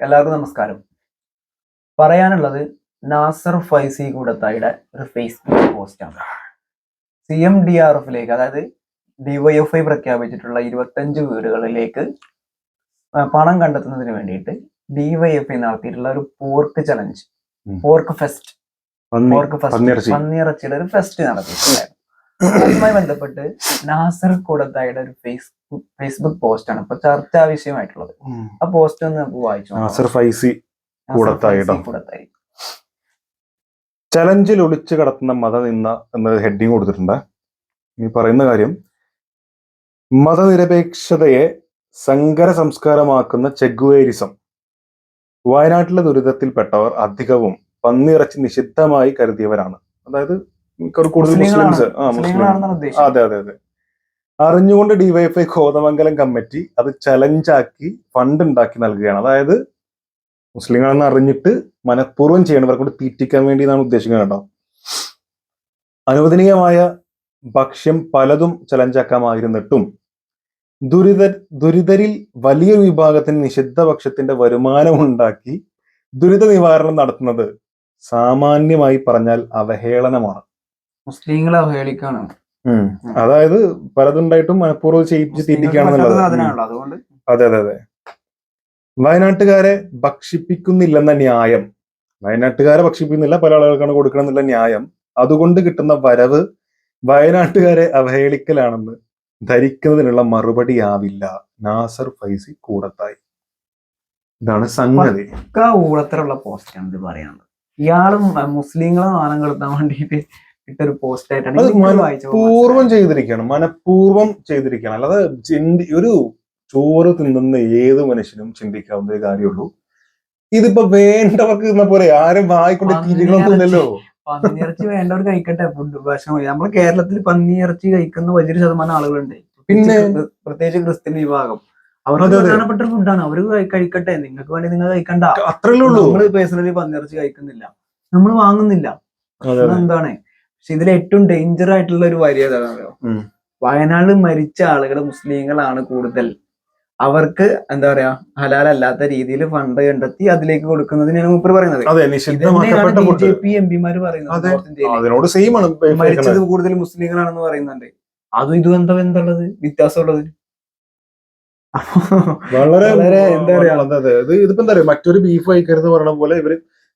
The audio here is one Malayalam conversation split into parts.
എല്ലാവർക്കും നമസ്കാരം. പറയാനുള്ളത് നാസർ ഫൈസി കൂടത്തായിയുടെ ഒരു ഫേസ്ബുക്ക് പോസ്റ്റാണ് സി എം ഡി ആർ എഫിലേക്ക് അതായത് ഡിവൈഎഫ്ഐ പ്രഖ്യാപിച്ചിട്ടുള്ള ഇരുപത്തഞ്ച് വീടുകളിലേക്ക് പണം കണ്ടെത്തുന്നതിന് വേണ്ടിയിട്ട് ഡിവൈഎഫ്ഐ നടത്തിയിട്ടുള്ള ഒരു pork challenge pork fest pork fest പന്നിറച്ചിയുടെ പന്നിയിറച്ചിയുടെ ഒരു ഫെസ്റ്റ് നടത്തിയിട്ടുണ്ടായിരുന്നു. അതുമായി ബന്ധപ്പെട്ട് നാസർ കൂടത്തായിയുടെ ഒരു ഫേസ്ബുക്ക് പോസ്റ്റ് ആണ് ഇപ്പൊ ചർച്ചാ വിഷയമായിട്ടുള്ളത്. ആ പോസ്റ്റ് ഒന്ന് നമുക്ക് വായിച്ചു ഫൈസി കൂടത്തായി. ചലഞ്ചിൽ ഒളിച്ചു കടത്തുന്ന മതനിന്ന എന്ന ഹെഡിങ് കൊടുത്തിട്ടുണ്ട്. ഈ പറയുന്ന കാര്യം മതനിരപേക്ഷതയെ സങ്കര സംസ്കാരമാക്കുന്ന ചെഗുവേരിസം. വയനാട്ടിലെ ദുരിതത്തിൽപ്പെട്ടവർ അധികവും പന്നിയിറച്ചി നിഷിദ്ധമായി കരുതിയവരാണ്. അതായത് കൂടുതൽ. മുസ്ലിംസ്. അതെ അതെ അതെ. അറിഞ്ഞുകൊണ്ട് ഡിവൈഎഫ്ഐ കോതമംഗലം കമ്മിറ്റി അത് ചലഞ്ചാക്കി ഫണ്ട് ഉണ്ടാക്കി നൽകുകയാണ്. അതായത് മുസ്ലിങ്ങളെന്ന് അറിഞ്ഞിട്ട് മനഃപൂർവം ചെയ്യണം ഇവരെ തീറ്റിക്കാൻ വേണ്ടി എന്നാണ് ഉദ്ദേശിക്കുന്നത് കേട്ടോ. അനുവദനീയമായ ഭക്ഷ്യം പലതും ചലഞ്ചാക്കാമായിരുന്നിട്ടും ദുരിത ദുരിതരിൽ വലിയ വിഭാഗത്തിന് നിഷിദ്ധ ഭക്ഷ്യത്തിന്റെ വരുമാനം ഉണ്ടാക്കി ദുരിത നിവാരണം നടത്തുന്നത് സാമാന്യമായി പറഞ്ഞാൽ അവഹേളനമാണ്. മുസ്ലിങ്ങളെ അവഹേളിക്കാണ് ഉം. അതായത് പലതുണ്ടായിട്ടും മനഃപൂർവം ചെയ്യിപ്പിച്ച് തീറ്റിക്കുകയാണെന്നുള്ളത് അതെ അതെ അതെ. വയനാട്ടുകാരെ ഭക്ഷിപ്പിക്കുന്നില്ലെന്ന ന്യായം. വയനാട്ടുകാരെ ഭക്ഷിപ്പിക്കുന്നില്ല പല ആളുകൾക്കാണ് കൊടുക്കണം എന്നുള്ള ന്യായം. അതുകൊണ്ട് കിട്ടുന്ന വരവ് വയനാട്ടുകാരെ അവഹേളിക്കലാണെന്ന് ധരിക്കുന്നതിനുള്ള മറുപടി ആവില്ല നാസർ ഫൈസി കൂടത്തായി. ഇതാണ് സംഗതി. ഒക്കെ ഊളത്തരമുള്ള പോസ്റ്റാണ് ഇത് പറയുന്നത് ഇയാളും മുസ്ലിങ്ങളും മുസ്ലിങ്ങളെ നാണം കെടുത്താൻ വേണ്ടിയിട്ട് ഇട്ടൊരു പോസ്റ്റ് ആയിട്ടാണ് പൂർവം ചെയ്തിരിക്കണം മനഃപൂർവം ചെയ്തിരിക്കുകയാണ് മനഃപൂർവം ചെയ്തിരിക്കുകയാണ്. അല്ലാതെ ചിന്തി ഒരു ചോറ് തിന്നുന്ന ഏത് മനുഷ്യനും ചിന്തിക്കാവുന്ന ഒരു കാര്യമുള്ളൂ. ഇതിപ്പോ വേണ്ടവർക്ക് തിന്ന പോലെ ആരും വായിക്കൊണ്ട് തിരികളൊന്നുമില്ലല്ലോ പന്നിയിറച്ചി വേണ്ടവർ കഴിക്കട്ടെ. ഫുഡ് ഭക്ഷണം നമ്മളെ കേരളത്തിൽ പന്നിയിറച്ചി കഴിക്കുന്ന വലിയൊരു ശതമാനം ആളുകളുണ്ട്. പിന്നെ? പ്രത്യേകിച്ച് ക്രിസ്ത്യൻ വിഭാഗം. പ്രധാനപ്പെട്ട ഫുഡാണ് അവർ കഴിക്കട്ടെ. നിങ്ങൾക്ക് വേണ്ടി നിങ്ങൾ കഴിക്കണ്ട. അത്രേ ഉള്ളൂ. നമ്മൾ പേഴ്സണലി പന്നിയിറച്ചി കഴിക്കുന്നില്ല. നമ്മൾ വാങ്ങുന്നില്ല. എന്താണ്? പക്ഷെ ഇതിൽ ഏറ്റവും ഡേഞ്ചർ ആയിട്ടുള്ള ഒരു വരി ഏതാണെന്നറിയോ വയനാട് മരിച്ച ആളുകൾ മുസ്ലിങ്ങളാണ് കൂടുതൽ. അവർക്ക് എന്താ പറയാ ഹലാലല്ലാത്ത രീതിയിൽ ഫണ്ട് കണ്ടെത്തി അതിലേക്ക് കൊടുക്കുന്നതിനാണ് മൂപ്പർ പറയുന്നത്. ബി ജെ പി എം പിമാര് മരിച്ചത് കൂടുതൽ മുസ്ലിങ്ങളാണെന്ന് പറയുന്നുണ്ട്. അതും ഇതും എന്താ എന്തുള്ളത്? വ്യത്യാസമുള്ളത്. വളരെ വളരെ എന്താ പറയാ? ഇതിപ്പോ എന്താ പറയാ മറ്റൊരു ബീഫ് കഴിക്കരുത് പറഞ്ഞ പോലെ ഇവർ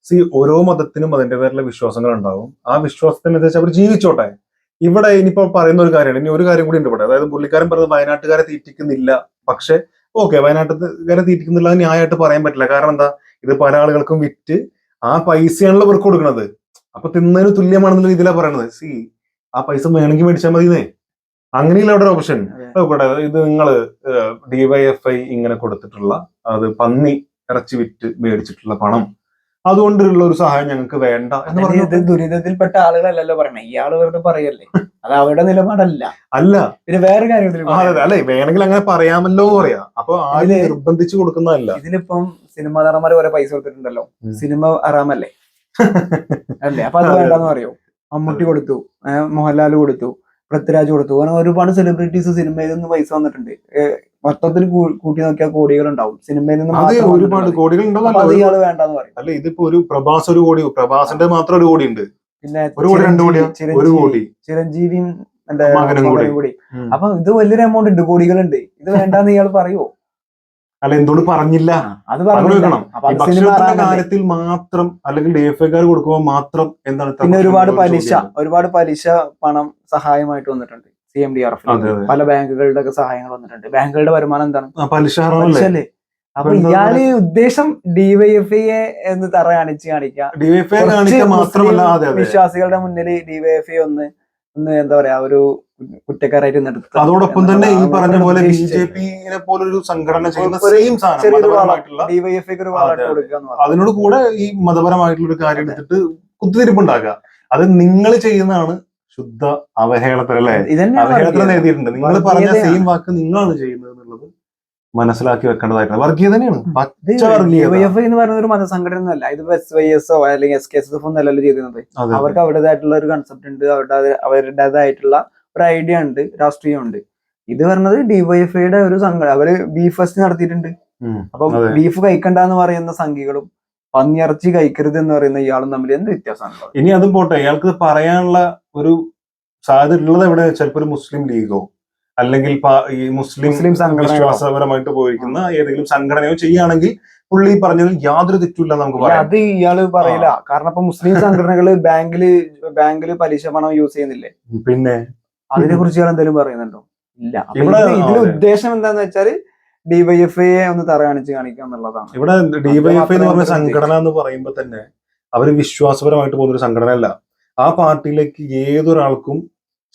സി ഓരോ മതത്തിനും അതിന്റെതായിട്ടുള്ള വിശ്വാസങ്ങൾ ഉണ്ടാവും ആ വിശ്വാസത്തിനനുസരിച്ച് അവർ ജീവിച്ചോട്ടെ. ഇവിടെ ഇനിയിപ്പോൾ പറയുന്ന ഒരു കാര്യമാണ് ഇനി ഒരു കാര്യം കൂടി ഉണ്ട് ഇവിടെ അതായത് പുള്ളിക്കാരൻ പറഞ്ഞത് വയനാട്ടുകാരെ തീറ്റിക്കുന്നില്ല. പക്ഷെ ഓക്കെ വയനാട്ടുകാരെ തീറ്റിക്കുന്നില്ല അത് ന്യായമായിട്ട് പറയാൻ പറ്റില്ല. കാരണം എന്താ? ഇത് പല ആളുകൾക്കും വിറ്റ് ആ പൈസയാണല്ലോ ഇവർക്ക് കൊടുക്കുന്നത്. അപ്പൊ തിന്നതിന് തുല്യമാണെന്നുള്ള രീതിയിലാണ് പറയണത്. സി ആ പൈസ വേണമെങ്കിൽ മേടിച്ചാൽ മതിന്നേ. അങ്ങനെയുള്ള അവിടെ ഒരു ഓപ്ഷൻ. ഇവിടെ ഇത് നിങ്ങൾ ഡിവൈഎഫ്ഐ ഇങ്ങനെ കൊടുത്തിട്ടുള്ള അത് പന്നി ഇറച്ചി വിറ്റ് മേടിച്ചിട്ടുള്ള പണം. അതുകൊണ്ടുള്ള ഒരു സഹായം ഞങ്ങൾക്ക് വേണ്ട എന്ന് പറഞ്ഞു ഇത് ദുരിതത്തിൽപ്പെട്ട ആളുകളല്ലല്ലോ പറയണേ. ഇയാൾ വെറുതെ പറയല്ലേ? അത് അവരുടെ നിലപാടല്ല. അല്ല. പിന്നെ വേറെ കാര്യത്തിൽ അല്ലെ? വേണമെങ്കിൽ അങ്ങനെ പറയാമല്ലോ എന്ന് പറയാം. അപ്പൊ ആരും നിർബന്ധിച്ചു കൊടുക്കുന്നതല്ല. ഇതിനിപ്പം സിനിമ നടന്മാർ വരെ പൈസ കൊടുത്തിട്ടുണ്ടല്ലോ. സിനിമ അറാമല്ലേ അല്ലേ? അപ്പൊ അത് അതെ. വേണ്ടെന്ന് പറയോ. മമ്മൂട്ടി കൊടുത്തു മോഹൻലാൽ കൊടുത്തു പൃഥ്വിരാജ് കൊടുത്തു. അങ്ങനെ ഒരുപാട് സെലിബ്രിറ്റീസ് സിനിമയിൽ നിന്ന് പൈസ വന്നിട്ടുണ്ട്. കൂ- കൂട്ടി നോക്കിയാൽ കോടികൾ ഉണ്ടാവും സിനിമയിൽ നിന്ന് ഒരുപാട് കോടികൾ ഇയാൾ വേണ്ടെന്ന് പറയും. അല്ല ഇതിപ്പോ ഒരു പ്രഭാസ് ഒരു കോടി പ്രഭാസിന്റെ മാത്രം ഒരു കോടി ഉണ്ട് പിന്നെ ഒരു കോടി രണ്ട് ഒരു കോടി. ചിരഞ്ജീവിയും. അപ്പൊ ഇത് വലിയൊരു എമൗണ്ട് ഉണ്ട് കോടികൾ ഉണ്ട് ഇത് വേണ്ടെന്ന് ഇയാൾ പറയുവോ? അല്ല എന്തുകൊണ്ട് പറഞ്ഞില്ല? അത് പറഞ്ഞു ഭക്ഷണത്തിന്റെ കാര്യത്തിൽ മാത്രം അല്ലെങ്കിൽ കൊടുക്കുമ്പോൾ മാത്രം എന്താണ് പിന്നെ ഒരുപാട് പലിശ ഒരുപാട് പലിശ പണം സഹായമായിട്ട് വന്നിട്ടുണ്ട്. C M D R F. പല ബാങ്കുകളുടെ ഒക്കെ സഹായങ്ങൾ വന്നിട്ടുണ്ട്. ബാങ്കുകളുടെ വരുമാനം എന്താണ്? പലിശ അപ്പൊ ഇയാൾ ഉദ്ദേശം ഡിവൈഎഫ്ഐയെ എന്ന് തറ കാണിച്ച് കാണിക്കാം വിശ്വാസികളുടെ മുന്നിൽ ഡിവൈഎഫ്ഐ ഒന്ന് ഒന്ന് എന്താ പറയാ ഒരു കുറ്റക്കാരായിട്ട് നിർത്തുക. അതോടൊപ്പം തന്നെ ഈ പറഞ്ഞ പോലെ ബി ജെ പിനെ പോലൊരു സംഘടന ചെയ്യുന്ന. അതിനോട് കൂടെ ഈ മതപരമായിട്ടുള്ള ഒരു കാര്യം എടുത്തിട്ട് കുത്തിരിപ്പുണ്ടാക്കുക അത് നിങ്ങൾ ചെയ്യുന്നതാണ് ശുദ്ധ ഇതന്നെയാണ് അവഹേളത്തിൽ എഴുതിയിട്ടുണ്ട്. നിങ്ങൾ പറഞ്ഞ സെയിം വാക്ക് നിങ്ങളാണ് ചെയ്യുന്നത് എന്നുള്ളത് മനസ്സിലാക്കി വെക്കേണ്ടതായിട്ടാണ് വർഗീയ തന്നെയാണ്. എന്ന് പറയുന്ന ഒരു മതസംഘടന അല്ല ഇത് എസ് വൈ എസ് അല്ലെങ്കിൽ എസ് കെ എസ് എഫ് ഒന്നല്ലല്ലോ ചെയ്യുന്നത് അതെ അവർക്ക് അവരുടേതായിട്ടുള്ള ഒരു കൺസെപ്റ്റ് ഉണ്ട്. അവരുടെ അവരുടേതായിട്ടുള്ള ഒരു ഐഡിയ ഉണ്ട് രാഷ്ട്രീയം ഉണ്ട്. ഇത് പറഞ്ഞത് ഡിവൈഎഫ്ഐയുടെ ഒരു സംഘടന. അവർ ബീഫ് ഫസ്റ്റ് നടത്തിയിട്ടുണ്ട്. അപ്പൊ ബീഫ് കഴിക്കണ്ട എന്ന് കഴിക്കണ്ടെന്ന് പറയുന്ന സംഖ്യകളും പന്നിയിറച്ചി കഴിക്കരുത് എന്ന് പറയുന്ന ഇയാളും തമ്മിൽ എന്ത് വ്യത്യാസമാണ്? ഇനി അതും പോട്ടെ. ഇയാൾക്ക് പറയാനുള്ള ഒരു സാധ്യത ഉള്ളത് എവിടെ? ചിലപ്പോൾ ഒരു മുസ്ലിം ലീഗോ അല്ലെങ്കിൽ ഈ മുസ്ലിം? വിശ്വാസപരമായിട്ട് പോയിരിക്കുന്ന ഏതെങ്കിലും സംഘടനയോ ചെയ്യുകയാണെങ്കിൽ പുള്ളി പറഞ്ഞതിൽ യാതൊരു തെറ്റുമില്ല നമുക്ക് പറയാം. അത് ഇയാൾ പറയില്ല. കാരണം ഇപ്പൊ മുസ്ലിം സംഘടനകൾ ബാങ്കിൽ ബാങ്കിൽ പലിശ പണം യൂസ് ചെയ്യുന്നില്ലേ? പിന്നെ? അതിനെ കുറിച്ച് ഇയാൾ എന്തെങ്കിലും പറയുന്നുണ്ടോ? ഇല്ല. ഇവിടെ- ഇതിന്റെ ഉദ്ദേശം എന്താന്ന് വെച്ചാൽ ഡിവൈഎഫ്ഐയെ ഒന്ന് തറ കാണിച്ച് കാണിക്കുക എന്നുള്ളതാണ്. ഇവിടെ ഡിവൈഎഫ്ഐ എന്ന് പറഞ്ഞ സംഘടന എന്ന് പറയുമ്പോൾ തന്നെ അവർ വിശ്വാസപരമായിട്ട് പോകുന്ന ഒരു സംഘടന അല്ല ആ പാർട്ടിയിലേക്ക് ഏതൊരാൾക്കും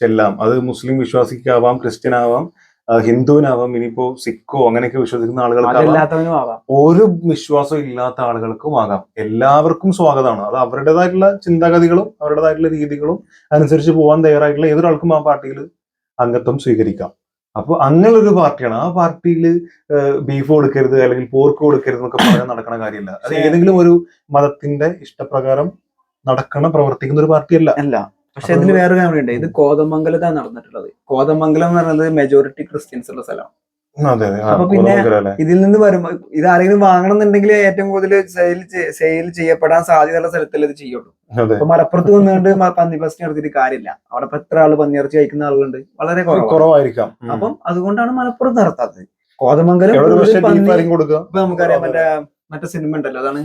ചെല്ലാം. അത് മുസ്ലിം വിശ്വാസിക്കാവാം ക്രിസ്ത്യൻ ആവാം ഹിന്ദുവിനാവാം ഇനിയിപ്പോ സിഖോ അങ്ങനെയൊക്കെ വിശ്വസിക്കുന്ന ആളുകൾക്കാവാം. ഒരു വിശ്വാസം ഇല്ലാത്ത ആളുകൾക്കും ആകാം. എല്ലാവർക്കും സ്വാഗതമാണ്. അത് അവരുടേതായിട്ടുള്ള ചിന്താഗതികളും അവരുടേതായിട്ടുള്ള രീതികളും അനുസരിച്ച് പോകാൻ തയ്യാറായിട്ടുള്ള ഏതൊരാൾക്കും ആ പാർട്ടിയിൽ അംഗത്വം സ്വീകരിക്കാം. അപ്പൊ അങ്ങനെ ഒരു പാർട്ടിയാണ്. ആ പാർട്ടിയിൽ ബീഫ് കൊടുക്കരുത് അല്ലെങ്കിൽ പോർക്ക് കൊടുക്കരുത് എന്നൊക്കെ പറയാൻ നടക്കുന്ന കാര്യമില്ല. അത് ഏതെങ്കിലും ഒരു മതത്തിന്റെ ഇഷ്ടപ്രകാരം നടക്കണ പ്രവർത്തിക്കുന്ന ഒരു പാർട്ടി അല്ല. അല്ല പക്ഷെ ഇതിന് വേറെ കാര്യമുണ്ട് ഇത് കോതമംഗലത്താണ് നടന്നിട്ടുള്ളത്. കോതമംഗലം എന്ന് പറയുന്നത് മെജോറിറ്റി ക്രിസ്ത്യൻസ് ഉള്ള സ്ഥലമാണ്. അപ്പൊ പിന്നെ ഇതിൽ നിന്ന് വരുമ്പോ ഇത് ആരെങ്കിലും വാങ്ങണം എന്നുണ്ടെങ്കിൽ ഏറ്റവും കൂടുതൽ സെയിൽ സെയിൽ ചെയ്യപ്പെടാൻ സാധ്യതയുള്ള സ്ഥലത്തിൽ ഇത് ചെയ്യുള്ളൂ. അപ്പൊ മലപ്പുറത്ത് വന്നുകൊണ്ട് പന്നി ഫസ്റ്റ് നടത്തിയിട്ട് കാര്യമില്ല. അവിടെ ഇപ്പൊ എത്ര ആൾ പന്നിയിറച്ചി കഴിക്കുന്ന ആളുകളുണ്ട്? വളരെ കുറവായിരിക്കാം. അപ്പം അതുകൊണ്ടാണ് മലപ്പുറത്ത് നടത്താത്തത്. കോതമംഗലം നമുക്കറിയാം മറ്റേ മറ്റേ സിനിമ ഉണ്ടല്ലോ. അതാണ്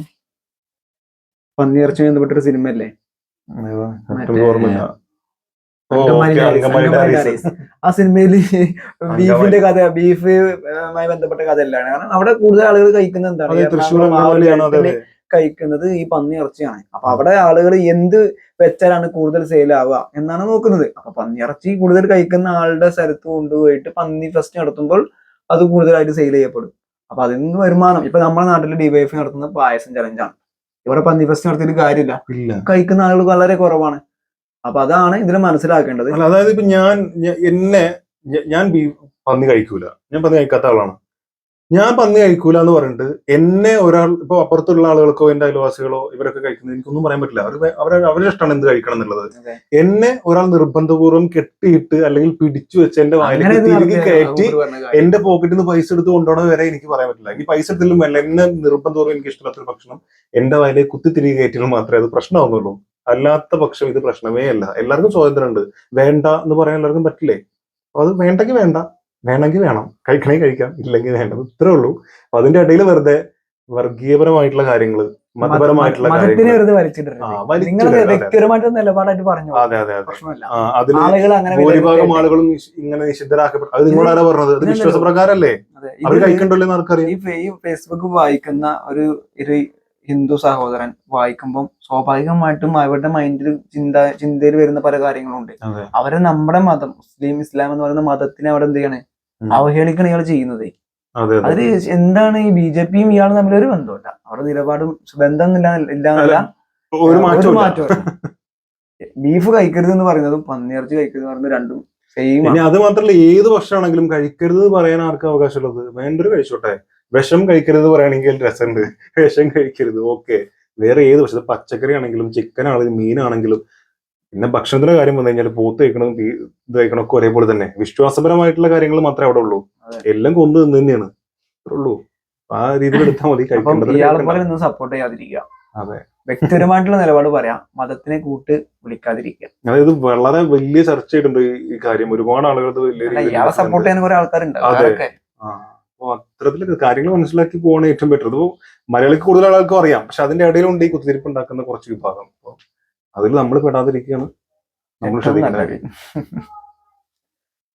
പന്നിയിറച്ചി ബന്ധപ്പെട്ടൊരു സിനിമ അല്ലേ ഏതാ? മറ്റേ എനിക്ക് ഓർമ്മയില്ല ഓ, Angamaly okay, diaries, Angamaly Angamaly diaries. Diaries. ആ സിനിമയിൽ ബീഫിന്റെ കഥ ബീഫുമായി ബന്ധപ്പെട്ട കഥയല്ലാണ്. കാരണം അവിടെ കൂടുതൽ ആളുകൾ കഴിക്കുന്നത് എന്താണ് കഴിക്കുന്നത് ഈ പന്നി ഇറച്ചിയാണ് അപ്പൊ അവിടെ ആളുകൾ എന്ത് വെച്ചാലാണ് കൂടുതൽ സെയിൽ ആവുക എന്നാണ് നോക്കുന്നത്. അപ്പൊ പന്നി ഇറച്ചി കൂടുതൽ കഴിക്കുന്ന ആളുടെ സ്ഥലത്ത് കൊണ്ടുപോയിട്ട് പന്നി ഫെസ്റ്റ് നടത്തുമ്പോൾ അത് കൂടുതലായിട്ട് സെയിൽ ചെയ്യപ്പെടും. അപ്പൊ അതിൽ നിന്ന് വരുമാനം? ഇപ്പൊ നമ്മുടെ നാട്ടിൽ ഡിവൈഫ് നടത്തുന്ന പായസം ചലഞ്ചാണ് ഇവിടെ പന്നി ഫെസ്റ്റ് നടത്തിയിട്ട് കാര്യമില്ല. ഇല്ല. കഴിക്കുന്ന ആളുകൾ വളരെ കുറവാണ്. അപ്പൊ അതാണ് ഇതിനെ മനസ്സിലാക്കേണ്ടത്. അതായത് ഇപ്പൊ ഞാൻ എന്നെ ഞാൻ പന്നി കഴിക്കൂല. ഞാൻ പന്നി കഴിക്കാത്ത ആളാണ്. ഞാൻ പന്നി കഴിക്കൂല എന്ന് പറഞ്ഞിട്ട് എന്നെ ഒരാൾ ഇപ്പൊ അപ്പുറത്തുള്ള ആളുകൾക്കോ എന്റെ അയൽവാസികളോ ഇവരൊക്കെ കഴിക്കുന്നത് എനിക്കൊന്നും പറയാൻ പറ്റില്ല. അവർ അവരെ അവരുടെ ഇഷ്ടമാണ് എന്ത് കഴിക്കണം എന്നുള്ളത്. എന്നെ ഒരാൾ നിർബന്ധപൂർവം കെട്ടിയിട്ട് അല്ലെങ്കിൽ പിടിച്ചു വെച്ച് എന്റെ വായിലേക്ക് തിരികെ കയറ്റി. എന്റെ പോക്കറ്റിൽ നിന്ന് പൈസ എടുത്ത് കൊണ്ടുപോകണ വരെ എനിക്ക് പറയാൻ പറ്റില്ല. ഈ പൈസ എടുത്തിലും വേണ്ട എന്നെ നിർബന്ധപൂർവം എനിക്ക് ഇഷ്ടമില്ലാത്തൊരു ഭക്ഷണം എന്റെ വായിലേക്ക് കുത്തി തിരികെ കയറ്റിയാൽ മാത്രമേ അത് പ്രശ്നമാവുന്നുള്ളൂ. അല്ലാത്ത പക്ഷം ഇത് പ്രശ്നമേ അല്ല. എല്ലാവർക്കും സ്വാതന്ത്ര്യമുണ്ട്. വേണ്ട എന്ന് പറയാൻ എല്ലാവർക്കും പറ്റില്ലേ? അപ്പൊ അത് വേണ്ടെങ്കിൽ വേണ്ട. വേണമെങ്കിൽ വേണം. കഴിക്കണേ കഴിക്കാം. ഇല്ലെങ്കിൽ വേണ്ട. ഇത്രേ ഉള്ളൂ. അപ്പൊ അതിന്റെ ഇടയിൽ വെറുതെ വർഗീയപരമായിട്ടുള്ള കാര്യങ്ങൾ മതപരമായിട്ടുള്ള ഭൂരിഭാഗം. ആളുകളും ഇങ്ങനെ നിഷിദ്ധരാക്കപ്പെട്ടു അത് നിങ്ങളോട് ആരാ പറഞ്ഞത്? അത്. വിശ്വാസപ്രകാരല്ലേ അവർ കഴിക്കണ്ടല്ലോ എന്ന് ആർക്കറിയാം? ഈ ഫേസ്ബുക്ക് വായിക്കുന്ന ഒരു ഒരു ഹിന്ദു സഹോദരൻ വായിക്കുമ്പോൾ സ്വാഭാവികമായിട്ടും അവരുടെ മൈൻഡിൽ ചിന്ത ചിന്തയിൽ വരുന്ന പല കാര്യങ്ങളുണ്ട്. ഉണ്ട് അവരെ നമ്മുടെ മതം മുസ്ലിം ഇസ്ലാം എന്ന് പറയുന്ന മതത്തിനെ അവിടെ എന്ത് ചെയ്യാണ്. അവഹേളിക്കണ ഇയാൾ ചെയ്യുന്നത്. അതിൽ എന്താണ് ഈ ബി ജെ പിയും ഇയാളും തമ്മിൽ ഒരു ബന്ധമില്ല അവരുടെ നിലപാടും ബന്ധം ഇല്ല ഇല്ലാന്നല്ല ഒരു ബീഫ് കഴിക്കരുത് എന്ന് പറയുന്നതും പന്നിയിറച്ചി കഴിക്കരുത് എന്ന് പറയുന്നത് രണ്ടും സെയിം അത് മാത്രമല്ല ഏത് ഭക്ഷണമാണെങ്കിലും കഴിക്കരുത് പറയാൻ ആർക്കും അവകാശമുള്ളത്? വേണ്ടൊരു കഴിച്ചോട്ടെ. വിഷം കഴിക്കരുത് പറയുകയാണെങ്കിൽ രസമുണ്ട്. വിഷം കഴിക്കരുത് ഓക്കെ വേറെ ഏത് ഭക്ഷണം പച്ചക്കറി ആണെങ്കിലും ചിക്കൻ ആണെങ്കിലും മീനാണെങ്കിലും പിന്നെ ഭക്ഷണത്തിന്റെ കാര്യം വന്നു കഴിഞ്ഞാൽ പോത്ത് കഴിക്കണം ഇത് കഴിക്കണം ഒക്കെ ഒരേപോലെ തന്നെ. വിശ്വാസപരമായിട്ടുള്ള കാര്യങ്ങൾ മാത്രമേ അവിടെ ഉള്ളൂ. എല്ലാം കൊന്നു നിന്ന് തന്നെയാണ്. ഉള്ളൂ. ആ രീതിയിൽ എടുത്താൽ മതി. ഇയാളെ സപ്പോർട്ട് ചെയ്യാതിരിക്കുക. അതെ. വ്യക്തിപരമായിട്ടുള്ള നിലപാട് പറയാം. മതത്തിനെ കൂട്ട് വിളിക്കാതിരിക്കുക. അതായത് വളരെ വലിയ ചർച്ച ചെയ്തിട്ടുണ്ട് ഈ- കാര്യം. ഒരുപാട് ആളുകൾ ഇയാളെ സപ്പോർട്ട് ചെയ്യുന്ന കുറെ ആൾക്കാരുണ്ട്. അതെ. അവരൊക്കെ ആ. അപ്പൊ അത്തരത്തിൽ കാര്യങ്ങൾ മനസ്സിലാക്കി പോകണ ഏറ്റവും ബെറ്റർ ഇത് മലയാളിക്ക് കൂടുതൽ ആൾക്കാർക്കും അറിയാം. പക്ഷെ അതിന്റെ ഇടയിലുണ്ട് ഈ കുത്തിരിപ്പ് ഉണ്ടാക്കുന്ന കുറച്ച് വിഭാഗം. അപ്പൊ അതിൽ നമ്മൾ പെടാതിരിക്കുകയാണ് നമ്മൾ ശ്രദ്ധിക്കേണ്ട കാര്യം.